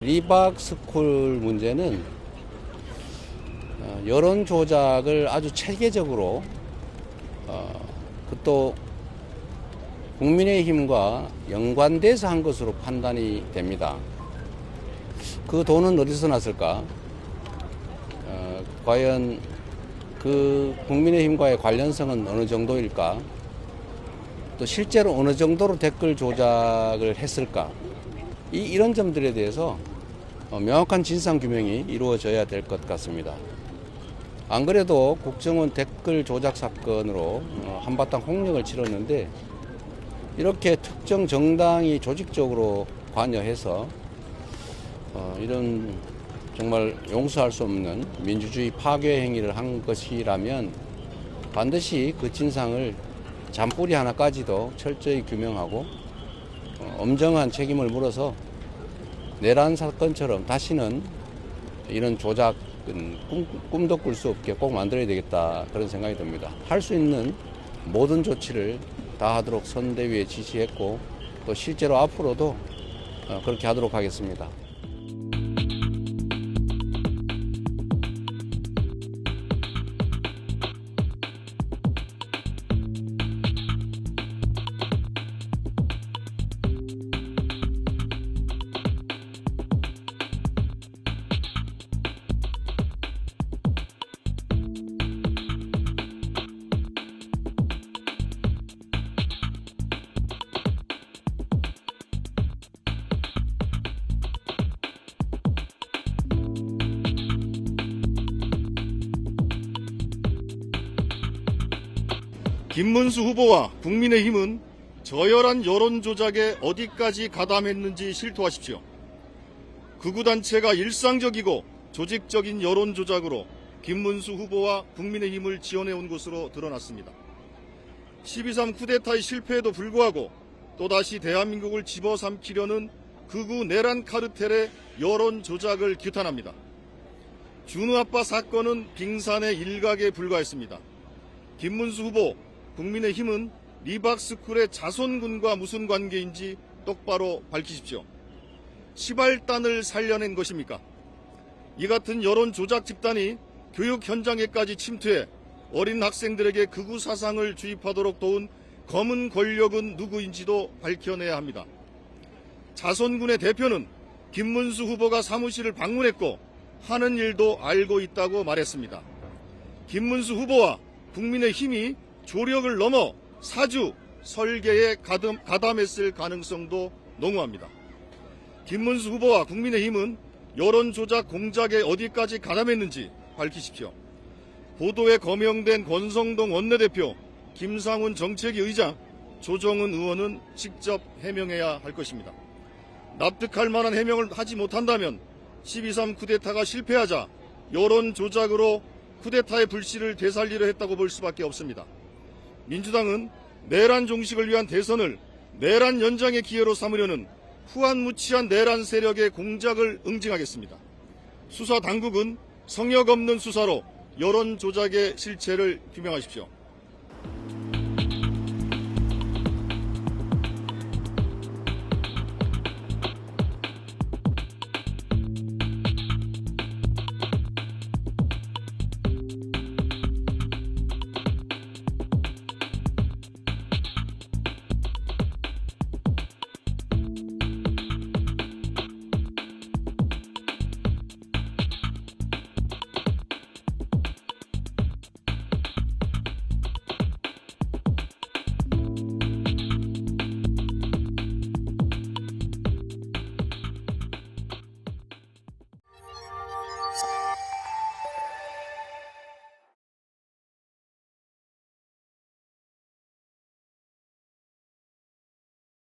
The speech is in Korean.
리박스쿨 문제는 어, 여론 조작을 아주 체계적으로 어, 그또 국민의힘과 연관돼서 한 것으로 판단이 됩니다. 그 돈은 어디서 났을까? 어, 과연 그 국민의힘과의 관련성은 어느 정도일까? 또 실제로 어느 정도로 댓글 조작을 했을까? 이, 이런 점들에 대해서 어, 명확한 진상 규명이 이루어져야 될 것 같습니다. 안 그래도 국정원 댓글 조작 사건으로 어, 한바탕 홍역을 치렀는데 이렇게 특정 정당이 조직적으로 관여해서 어, 이런 정말 용서할 수 없는 민주주의 파괴 행위를 한 것이라면 반드시 그 진상을 잔뿌리 하나까지도 철저히 규명하고 어, 엄정한 책임을 물어서 내란 사건처럼 다시는 이런 조작은 꿈, 꿈도 꿀 수 없게 꼭 만들어야 되겠다 그런 생각이 듭니다. 할 수 있는 모든 조치를 다 하도록 선대위에 지시했고 또 실제로 앞으로도 어, 그렇게 하도록 하겠습니다. 김문수 후보와 국민의힘은 저열한 여론 조작에 어디까지 가담했는지 실토하십시오. 극우 단체가 일상적이고 조직적인 여론 조작으로 김문수 후보와 국민의힘을 지원해 온 것으로 드러났습니다. 12.3 쿠데타의 실패에도 불구하고 또다시 대한민국을 집어삼키려는 극우 내란 카르텔의 여론 조작을 규탄합니다. 준우 아빠 사건은 빙산의 일각에 불과했습니다. 김문수 후보, 국민의힘은 리박스쿨의 자손군과 무슨 관계인지 똑바로 밝히십시오. 시발단을 살려낸 것입니까? 이 같은 여론 조작 집단이 교육 현장에까지 침투해 어린 학생들에게 극우 사상을 주입하도록 도운 검은 권력은 누구인지도 밝혀내야 합니다. 자손군의 대표는 김문수 후보가 사무실을 방문했고 하는 일도 알고 있다고 말했습니다. 김문수 후보와 국민의 힘이 조력을 넘어 사주 설계에 가담, 가담했을 가능성도 농후합니다. 김문수 후보와 국민의힘은 여론 조작 공작에 어디까지 가담했는지 밝히십시오. 보도에 거명된 권성동 원내대표, 김상훈 정책위 의장, 조정은 의원은 직접 해명해야 할 것입니다. 납득할 만한 해명을 하지 못한다면 12.3 쿠데타가 실패하자 여론 조작으로 쿠데타의 불씨를 되살리려 했다고 볼 수밖에 없습니다. 민주당은 내란 종식을 위한 대선을 내란 연장의 기회로 삼으려는 후한무치한 내란 세력의 공작을 응징하겠습니다. 수사 당국은 성역 없는 수사로 여론 조작의 실체를 규명하십시오.